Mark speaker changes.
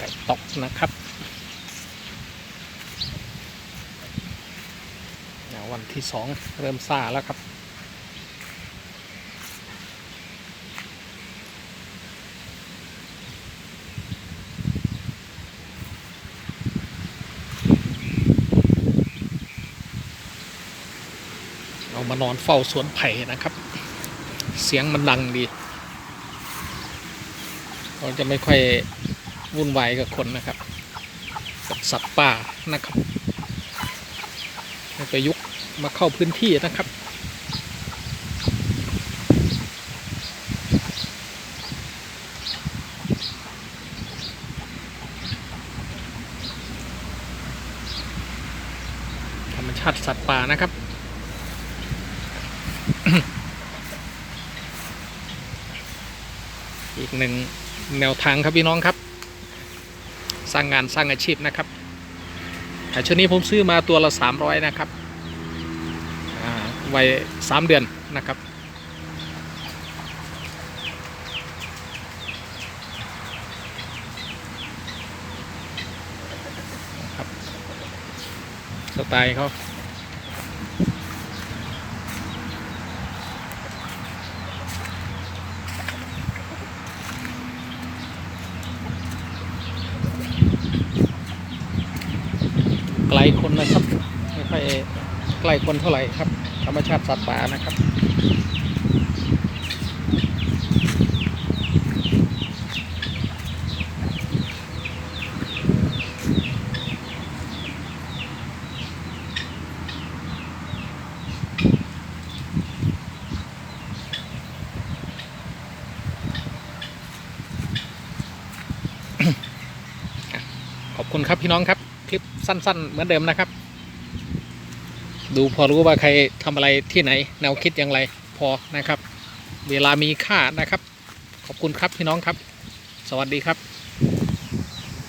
Speaker 1: ไก่ตกนะครับเดี๋ยววันที่สองเริ่มซาแล้วครับ เรามานอนเฝ้าสวนไผ่นะครับ เสียงมันดังดี เราจะไม่ค่อย วุ่นวายกับคนนะครับ กับสัตว์ป่านะครับไปยุกมาเข้าพื้นที่นะครับธรรมชาติสัตว์ป่านะครับอีกหนึ่งแนวทางครับพี่น้องครับ สร้างงานสร้างอาชีพนะครับแต่ชุดนี้ผมซื้อมาตัวละ 300 นะครับอ่าไว้3เดือนนะครับสไตล์เขา ไกลคนนะครับ ไม่ค่อยใกล้คนเท่าไหร่ครับ ธรรมชาติสัตว์ป่านะครับขอบคุณครับพี่น้องครับ คลิปสั้น ๆ เหมือนเดิมนะครับ ดูพอรู้ว่าใครทำอะไรที่ไหน แนวคิดอย่างไรพอนะครับ เวลามีค่านะครับ ขอบคุณครับพี่น้องครับ สวัสดีครับ